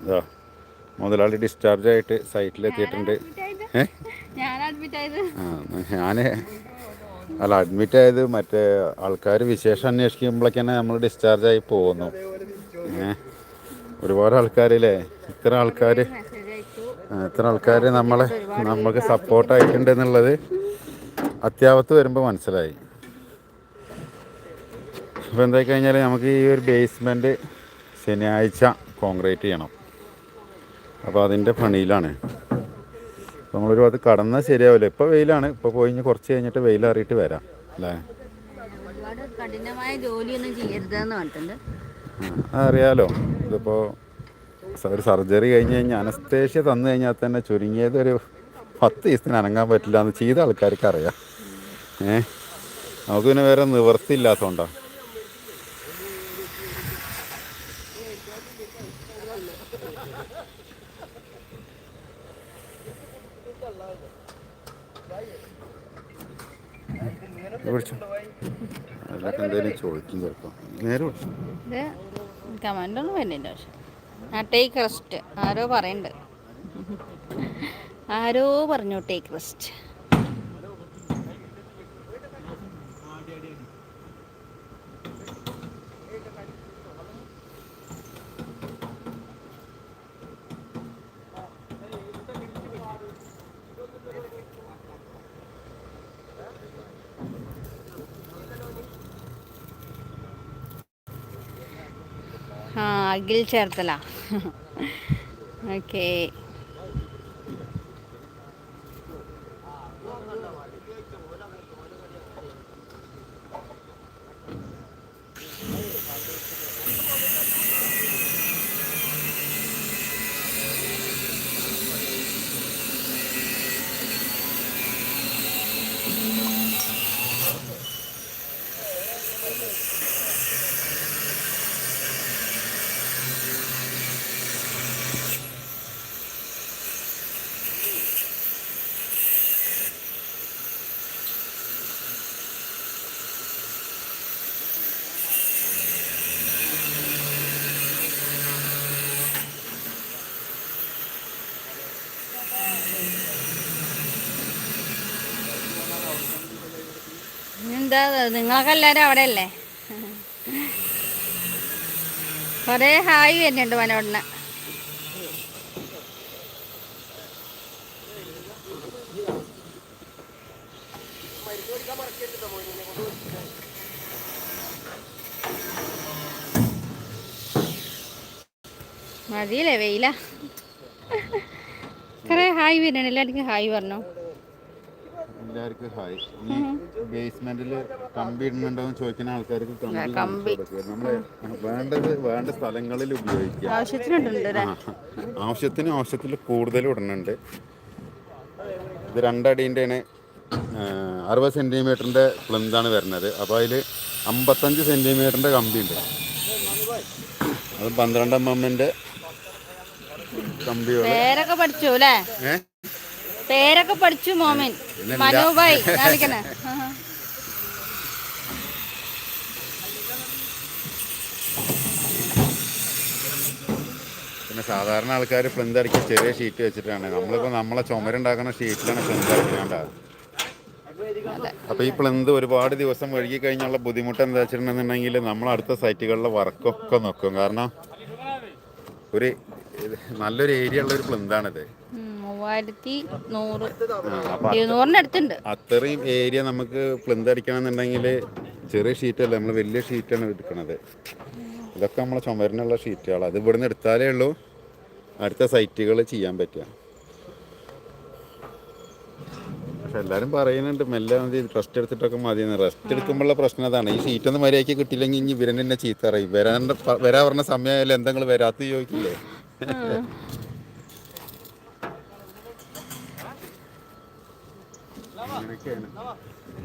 ഇതാ മുതലാളി ഡിസ്ചാർജ് ആയിട്ട് സൈറ്റിലെത്തിയിട്ടുണ്ട് ഏ? ഞാൻ ആ അല്ല അഡ്മിറ്റ് ആയത് മറ്റേ ആൾക്കാർ വിശേഷം അന്വേഷിക്കുമ്പോഴേക്കന്നെ നമ്മൾ ഡിസ്ചാർജ് ആയി പോകുന്നു. ഏ? ഒരുപാട് ആൾക്കാരില്ലേ? ഇത്ര ആൾക്കാർ ഇത്ര ആൾക്കാർ നമ്മളെ നമുക്ക് സപ്പോർട്ടായിട്ടുണ്ട് എന്നുള്ളത് അത്യാവശ്യം വരുമ്പോൾ മനസ്സിലായി. അപ്പോൾ എന്തായി കഴിഞ്ഞാൽ നമുക്ക് ഈ ഒരു ബേസ്മെന്റ് ശനിയാഴ്ച കോൺക്രീറ്റ് ചെയ്യണം. അപ്പോൾ അതിന്റെ പണിയിലാണ്. നമ്മളൊരു അത് കടന്നാൽ ശരിയാവില്ല. ഇപ്പോൾ വെയിലാണ്. ഇപ്പോൾ പോയി കഴിഞ്ഞ് കുറച്ച് കഴിഞ്ഞിട്ട് വെയിലറിയിട്ട് വരാം. അല്ലേ? കഠിനമായ ജോലിയൊന്നും ചെയ്യരുതെന്ന് പറഞ്ഞിട്ടുണ്ട്. ആ, അറിയാലോ. ഇതിപ്പോൾ ഒരു സർജറി കഴിഞ്ഞ് കഴിഞ്ഞാൽ അനസ്തേഷ്യ തന്നു കഴിഞ്ഞാൽ തന്നെ ചുരുങ്ങിയത് ഒരു പത്ത് ദിവസത്തിന് അനങ്ങാൻ പറ്റില്ല എന്ന് ചെയ്ത ആൾക്കാർക്ക് അറിയാം ഏഹ് നമുക്ക് പിന്നെ വേറെ നിവൃത്തി ഇത് കമന്റ് ഒന്നും വരുന്നില്ല പക്ഷെ. ആ ടേക്ക് റെസ്റ്റ് ആരോ പറയുന്നുണ്ട്. ആരോ പറഞ്ഞു ടേക്ക് റെസ്റ്റ് ആ ചേർത്തല. ഓക്കെ എന്താ നിങ്ങളൊക്കെ എല്ലാവരും അവിടെ അല്ലേ കുറേ ഹായ് വരുന്നുണ്ട് മനോടിന്. മതിയില്ലേ വെയില. കുറേ ഹായ് വരുന്നുണ്ട് എല്ലാവർക്കും ഹായ് പറഞ്ഞു. എല്ലാവർക്കും ഹായ് ഈ ബേസ്മെന്റിൽ കമ്പി ഇടുന്നുണ്ടോ എന്ന് ചോദിക്കുന്ന ആൾക്കാർക്ക് കമ്പി കമ്പി. നമ്മൾ വേണ്ടത് വേണ്ട സ്ഥലങ്ങളിൽ ഉപയോഗിക്കുക. ആവശ്യത്തിന് ആവശ്യത്തിൽ കൂടുതൽ ഇടുന്നുണ്ട്. ഇത് രണ്ടടീന്റെ അറുപത് സെന്റിമീറ്ററിന്റെ പ്ലന്താണ് വരുന്നത്. അപ്പോൾ അതിൽ അമ്പത്തഞ്ച് സെന്റിമീറ്ററിന്റെ കമ്പി ഉണ്ട് അത് പന്ത്രണ്ട് എം കമ്പിയോ കമ്പികൾ പേരൊക്കെ പഠിച്ചു അല്ലേ ഏ? പേരൊക്കെ പഠിച്ചു മോമൻ. മനുഭായ് കാണിക്കണേ പിന്നെ സാധാരണ ആൾക്കാർ ഫ്ലിന്ത് അടിക്കുക ചെറിയ ഷീറ്റ് വെച്ചിട്ടാണ്. നമ്മളിപ്പോൾ നമ്മളെ ചുമരുണ്ടാക്കുന്ന ഷീറ്റിലാണ് ഫ്ലിന്ത് അടിക്കാണ്ടാവുക അതെ അപ്പോൾ ഈ പ്ലന്ത് ഒരുപാട് ദിവസം വഴുകി കഴിഞ്ഞുള്ള ബുദ്ധിമുട്ട് എന്താ വെച്ചിട്ടുണ്ടെന്നുണ്ടെങ്കിൽ നമ്മൾ അടുത്ത സൈറ്റുകളിലെ വർക്കൊക്കെ നോക്കും. കാരണം ഒരു നല്ലൊരു ഏരിയ ഉള്ള ഒരു പ്ലന്താണിത് മൂവായിരത്തി നൂറ്. ഇരുന്നൂറിന് അടുത്തുണ്ട്. അത്രയും ഏരിയ നമുക്ക് പ്ലിന്തടിക്കണമെന്നുണ്ടെങ്കിൽ ചെറിയ ഷീറ്റല്ല നമ്മൾ വലിയ ഷീറ്റാണ് എടുക്കുന്നത് ഇതൊക്കെ നമ്മളെ ചുമരിനുള്ള ഷീറ്റുകൾ അത് ഇവിടുന്ന് എടുത്താലേ ഉള്ളൂ. അടുത്ത സൈറ്റുകൾ ചെയ്യാൻ പറ്റുക. പക്ഷെ എല്ലാവരും പറയുന്നുണ്ട് മെല്ലെ മതി റെസ്റ്റ് എടുത്തിട്ടൊക്കെ മതി റെസ്റ്റ് എടുക്കുമ്പോഴുള്ള പ്രശ്നം അതാണ്. ഈ ഷീറ്റൊന്നും മര്യാദയ്ക്ക് കിട്ടിയില്ലെങ്കിൽ ഇനി ഇവരൻ തന്നെ ചീത്ത അറിയും വരാൻ വരാൻ പറഞ്ഞ സമയമായാലും എന്തെങ്കിലും വരാത്ത ചോദിക്കില്ലേ? അങ്ങനെയൊക്കെയാണ്.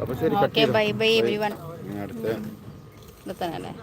അപ്പൊ ശരി okay bye bye everyone അടുത്ത. ഇത് തന്നെ അല്ലേ?